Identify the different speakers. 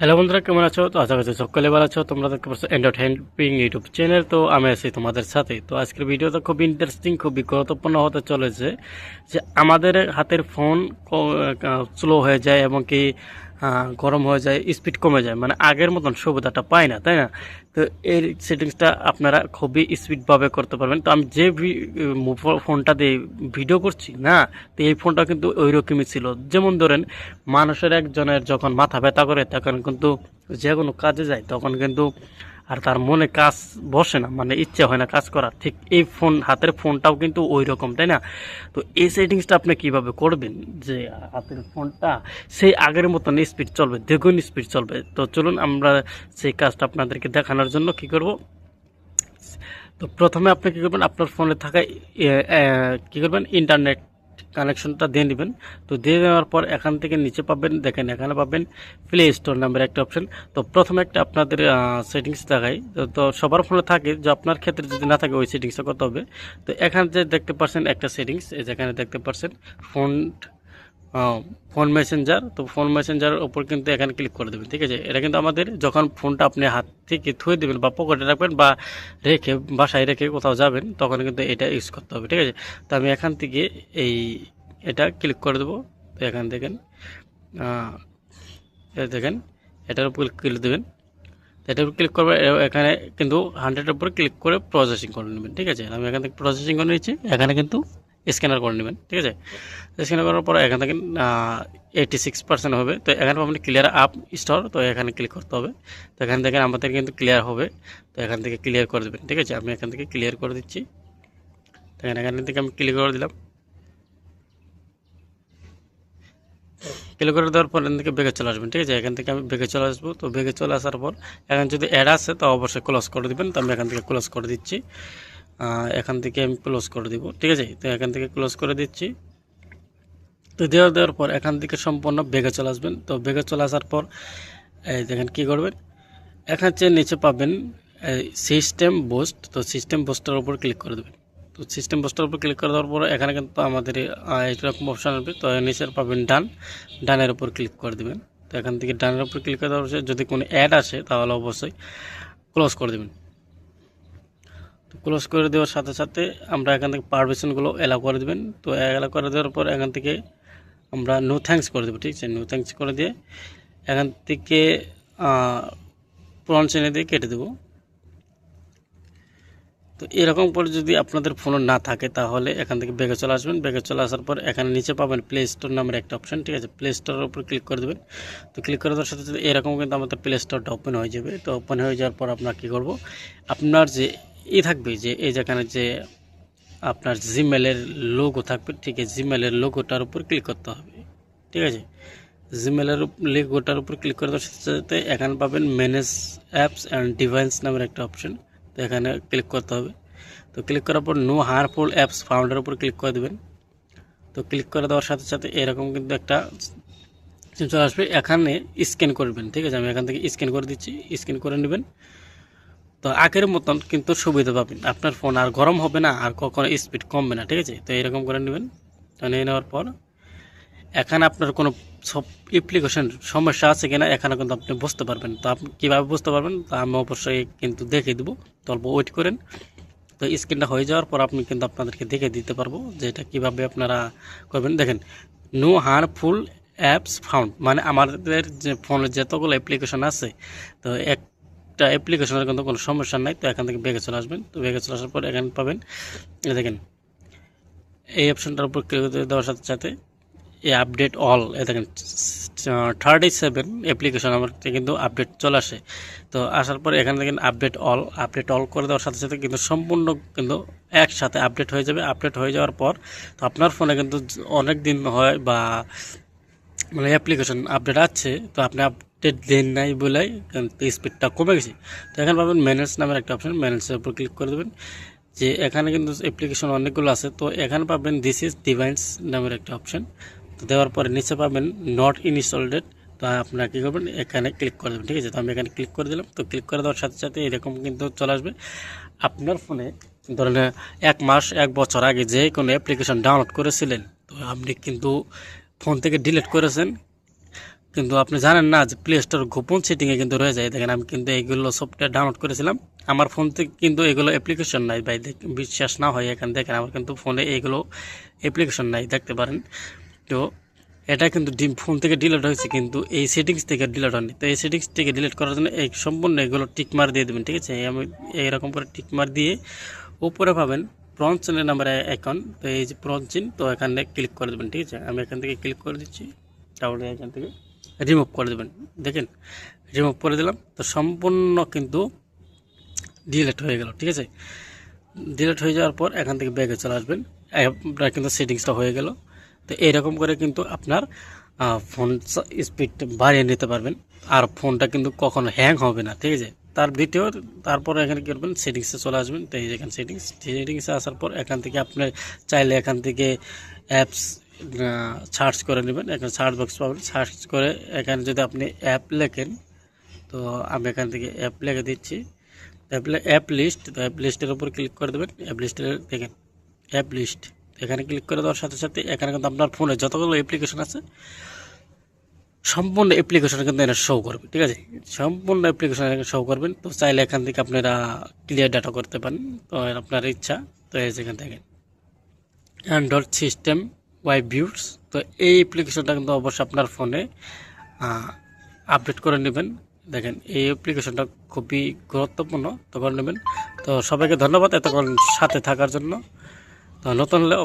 Speaker 1: Hello বন্ধুরা, কেমন আছো? তো আশা করছি সকলে ভালো আছো। তোমরা দেখতে পাচ্ছ এন্টারটেনপিং ইউটিউব চ্যানেল তো আমি আছি তোমাদের সাথে। তো আজকের ভিডিওটা খুব ইন্টারেস্টিং খুবই গুরুত্বপূর্ণ হতে চলেছে যে আমাদের হাতের ফোন স্লো হয়ে যায় এবং কি গরম হয়ে যায় স্পিড কমে যায় মানে আগের মতন সুবিধাটা পায় না, তাই না? তো এর সেটিংসটা আপনারা খুবই স্পিডভাবে করতে পারবেন। তো আমি যে ফোনটা দিয়ে ভিডিও করছি, না? তো এই ফোনটা কিন্তু ওই রকমই ছিল। যেমন ধরেন, মানুষের একজনের যখন মাথা ব্যথা করে, তখন কিন্তু যে কোনো কাজে যায়, তখন কিন্তু আর তার মনে কাজ বসে না মানে ইচ্ছে হয় না কাজ করার। ঠিক এই ফোন, হাতের ফোনটাও কিন্তু ওই রকম, তাই না? তো এই সেটিংসটা আপনি কীভাবে করবেন? যে হাতের ফোনটা সেই আগের মতন স্পিড চলবে, দ্বিগুণ স্পিড চলবে। তো চলুন আমরা সেই কাজটা আপনাদেরকে দেখানোর জন্য কি করব? তো প্রথমে আপনি কী করবেন? আপনার ফোনে থাকা কী করবেন? ইন্টারনেট কানেকশনটা দিয়ে নেবেন। তো দিয়ে দেওয়ার পর এখান থেকে নিচে পাবেন, দেখেন এখানে পাবেন প্লে স্টোর নামের একটা অপশন তো প্রথমে একটা আপনাদের সেটিংস দেখাই। তো সবার ফোনে থাকে যে আপনার ক্ষেত্রে যদি না থাকে ওই সেটিংসটা করতে হবে। তো এখানে যে দেখতে পাচ্ছেন একটা সেটিংস যেখানে দেখতে পাচ্ছেন ফোন ফোন মেসেঞ্জার তো ফোন মেসেঞ্জারের ওপর কিন্তু এখানে ক্লিক করে দেবেন, ঠিক আছে? এটা কিন্তু আমাদের যখন ফোনটা আপনি হাত থেকে থুয়ে দেবেন বা পকেটে রাখবেন বা রেখে, বাসায় রেখে কোথাও যাবেন, তখন কিন্তু এটা ইউজ করতে হবে, ঠিক আছে? তো আমি এখান থেকে এই এটা ক্লিক করে দেবো, তো এখান দেখেন দেখেন, এটার উপর ক্লিক দেবেন। এটার উপর ক্লিক করবে এখানে কিন্তু হান্ড্রেডের উপর ক্লিক করে প্রসেসিং করে নেবেন, ঠিক আছে? আমি এখান থেকে প্রসেসিং করে নিচ্ছি, এখানে কিন্তু স্ক্যানার করে নেবেন, ঠিক আছে? স্ক্যানার করার পর এখান থেকে এইটি সিক্স পার্সেন্ট হবে। তো এখানে আপনি ক্লিয়ার আপ স্টোর তো এখানে ক্লিক করতে হবে। তো এখান থেকে আমাদের কিন্তু ক্লিয়ার হবে। তো এখান থেকে ক্লিয়ার করে দেবেন, ঠিক আছে? আমি এখান থেকে ক্লিয়ার করে দিচ্ছি। তো এখানে, এখান থেকে আমি ক্লিক করে দিলাম। ক্লিক করে দেওয়ার পর এখান থেকে বেগে চলে আসবেন, ঠিক আছে? এখান থেকে আমি বেগে চলে আসব। তো বেগে চলে আসার পর, এখন যদি অ্যাড আসে তো অবশ্যই ক্লোজ করে দিবেন। তো আমি এখান থেকে ক্লোজ করে দিচ্ছি। এখান থেকে আমি ক্লোজ করে দিব, ঠিক আছে? তো এখান থেকে ক্লোজ করে দিচ্ছি। তো দেওয়া দেওয়ার পর এখান থেকে সম্পূর্ণ বেগে চলে আসবেন। তো বেগে চলে আসার পর, এই দেখেন কী করবেন? এখান চেয়ে নিচে পাবেন সিস্টেম বোস্ট তো সিস্টেম বুস্টের উপর ক্লিক করে দেবেন। তো সিস্টেম বুস্টের উপর ক্লিক করে দেওয়ার পর এখানে কিন্তু আমাদের এইরকম অপশান আসবে। তো নিচের পাবেন ডান ডানের উপর ক্লিক করে দেবেন। তো এখান থেকে ডানের উপর ক্লিক করে দেওয়ার যদি কোনো অ্যাড আসে, তাহলে অবশ্যই ক্লোজ করে দেবেন। তো ক্লোজ করে দেওয়ার সাথে সাথে আমরা এখান থেকে পারমিশনগুলো অ্যালাউ করে দেবেন। তো অ্যালাউ করে দেওয়ার পর এখান থেকে আমরা নো থ্যাঙ্কস করে দেবো, ঠিক আছে? নো থ্যাঙ্কস করে দিয়ে এখান থেকে প্রন চেনে দিয়ে কেটে দেবো। তো এরকম করে যদি আপনাদের ফোনে না থাকে, তাহলে এখান থেকে বেগে চলে আসবেন। বেগে চলে আসার পর এখানে নিচে পাবেন প্লে স্টোর নামের একটা অপশন ঠিক আছে? প্লে স্টোরের উপর ক্লিক করে দেবেন। তো ক্লিক করে দেওয়ার সাথে সাথে এরকম কিন্তু আমাদের প্লে স্টোরটা ওপেন হয়ে যাবে। তো ওপেন হয়ে যাওয়ার পর আপনার কী করব? আপনার যে ই থাকবে যে, এই যেখানে যে আপনার জিমেলের লোগো থাকবে, ঠিক আছে জিমেলের লোগোটার উপর ক্লিক করতে হবে, ঠিক আছে? জিমেলের লোগোটার উপর ক্লিক করে দেওয়ার সাথে সাথে এখানে পাবেন ম্যানেজ অ্যাপস অ্যান্ড ডিভাইস নামের একটা অপশন তো এখানে ক্লিক করতে হবে। তো ক্লিক করার পর নো হারফুল অ্যাপস ফাউন্ডার উপর ক্লিক করে দেবেন। তো ক্লিক করে দেওয়ার সাথে সাথে এরকম কিন্তু একটা চলে আসবে। এখানে স্ক্যান করবেন, ঠিক আছে? আমি এখান থেকে স্ক্যান করে দিচ্ছি স্ক্যান করে নেবেন। তো আগের মতন কিন্তু সুবিধা পাবেন। আপনার ফোন আর গরম হবে না, আর কখনো স্পিড কমবে না, ঠিক আছে? তো এরকম করে নেবেন। তো নিয়ে নেওয়ার পর, এখানে আপনার কোনো সব অ্যাপ্লিকেশন সমস্যা আছে কিনা, এখানে কিন্তু আপনি বুঝতে পারবেন। তো আপনি কীভাবে বুঝতে পারবেন? তা আমি অবশ্যই কিন্তু দেখে দেবো। তো অল্প ওয়েট করেন। তো স্ক্রিনটা হয়ে যাওয়ার পর আপনি কিন্তু আপনাদেরকে দেখে দিতে পারব যে এটা কীভাবে আপনারা করবেন। দেখেন নো হার্মফুল অ্যাপস ফাউন্ড মানে আমাদের যে ফোনের যতগুলো অ্যাপ্লিকেশন আছে, তো একটা অ্যাপ্লিকেশনের কিন্তু কোনো সমস্যা নাই, তো এখান থেকে বেগে চলে আসবেন। তো বেগে চলে আসার পর এখানে পাবেন, এই দেখেন, এই অপশনটার উপর ক্লিক দেওয়ার সাথে সাথে এই আপডেট অল এ দেখেন থার্টি সেভেন অ্যাপ্লিকেশন আমার কিন্তু আপডেট চলে আসে। তো আসার পর এখানে দেখেন আপডেট অল আপডেট অল করে দেওয়ার সাথে সাথে কিন্তু সম্পূর্ণ কিন্তু একসাথে আপডেট হয়ে যাবে। আপডেট হয়ে যাওয়ার পর তো আপনার ফোনে কিন্তু অনেক দিন হয় বা মানে অ্যাপ্লিকেশন আপডেট আছে, তো আপনি দেন নাই বলেই স্পিডটা কমে গেছে। তো এখানে পাবেন ম্যানেজ নামের একটা অপশন ম্যানেজের উপর ক্লিক করে দেবেন। যে এখানে কিন্তু অ্যাপ্লিকেশন অনেকগুলো আছে, তো এখানে পাবেন দিস ইজ ডিভাইন্স নামের একটা অপশন তো দেওয়ার পরে নিচে পাবেন নট ইনস্টলডেড তো আপনারা কী করবেন, এখানে ক্লিক করে দেবেন, ঠিক আছে? তো আমি এখানে ক্লিক করে দিলাম, তো ক্লিক করে দেওয়ার সাথে সাথে এরকম কিন্তু চলে আসবে। আপনার ফোনে ধরেন এক মাস, এক বছর আগে যে কোনো অ্যাপ্লিকেশন ডাউনলোড করেছিলেন, তো আপনি কিন্তু ফোন থেকে ডিলিট করেছেন কিন্তু আপনি জানেন না যে প্লে স্টোর গোপন সেটিংয়ে কিন্তু রয়ে যায়। দেখেন, আমি কিন্তু এইগুলো সফটওয়্যার ডাউনলোড করেছিলাম। আমার ফোন থেকে কিন্তু এগুলো অ্যাপ্লিকেশন নাই ভাই। বিশ্বাস না হয় এখান। দেখেন, আমার কিন্তু ফোনে এইগুলো অ্যাপ্লিকেশন নাই, দেখতে পারেন। তো এটা কিন্তু ডিম ফোন থেকে ডিলিট হয়েছে, কিন্তু এই সেটিংস থেকে ডিলিট হয়নি। তো এই সেটিংস থেকে ডিলিট করার জন্য এই সম্পূর্ণ এগুলো টিক মার দিয়ে দেবেন, ঠিক আছে? আমি এইরকম করে টিক মার দিয়ে উপরে পাবেন প্রঞ্চনের নাম্বারে অ্যাকাউন্ট তো এই যে প্রঞ্চিন তো এখানে ক্লিক করে দেবেন, ঠিক আছে? আমি এখান থেকে ক্লিক করে দিচ্ছি। তাহলে এখান থেকে রিমুভ করে দেবেন। দেখেন রিমুভ করে দিলাম, তো সম্পূর্ণ কিন্তু ডিলেট হয়ে গেল, ঠিক আছে? ডিলেট হয়ে যাওয়ার পর এখান থেকে ব্যাগে চলে আসবেন। আপনার কিন্তু সেটিংসটা হয়ে গেল। তো এরকম করে কিন্তু আপনার ফোন স্পিড বাড়িয়ে নিতে পারবেন। আর ফোনটা কিন্তু কখনো হ্যাং হবে না, ঠিক আছে? তার দ্বিতীয় তারপরে এখানে কী করবেন? সেটিংসে চলে আসবেন। তো এখানে সেটিংস সেটিংসে আসার পর এখান থেকে আপনি চাইলে এখান থেকে অ্যাপস সার্চ করে নেবেন। এখানে সার্চ বক্স পাবেন। সার্চ করে এখানে যদি আপনি অ্যাপ লেখেন, তো আমি এখান থেকে অ্যাপ লেখে দিচ্ছি। অ্যাপ লিস্ট তো অ্যাপ লিস্টের উপর ক্লিক করে দেবেন। অ্যাপ লিস্টের দেখেন অ্যাপ লিস্ট এখানে ক্লিক করে দেওয়ার সাথে সাথে এখানে কিন্তু আপনার ফোনে যতগুলো অ্যাপ্লিকেশন আছে, সম্পূর্ণ অ্যাপ্লিকেশন কিন্তু এখানে শো করবে। ঠিক আছে? সম্পূর্ণ অ্যাপ্লিকেশন শো করবেন। তো চাইলে এখান থেকে আপনারা ক্লিয়ার ডাটা করতে পারেন। তো আপনার ইচ্ছা। তো এই যে এখান থেকে অ্যান্ড্রয়েড সিস্টেম ওয়াই ভিউস তো এই অ্যাপ্লিকেশনটা কিন্তু অবশ্যই আপনার ফোনে আপডেট করে নেবেন। দেখেন, এই অ্যাপ্লিকেশনটা খুবই গুরুত্বপূর্ণ, তো করে নেবেন। তো সবাইকে ধন্যবাদ এতক্ষণ সাথে থাকার জন্য। তো নতুন হলে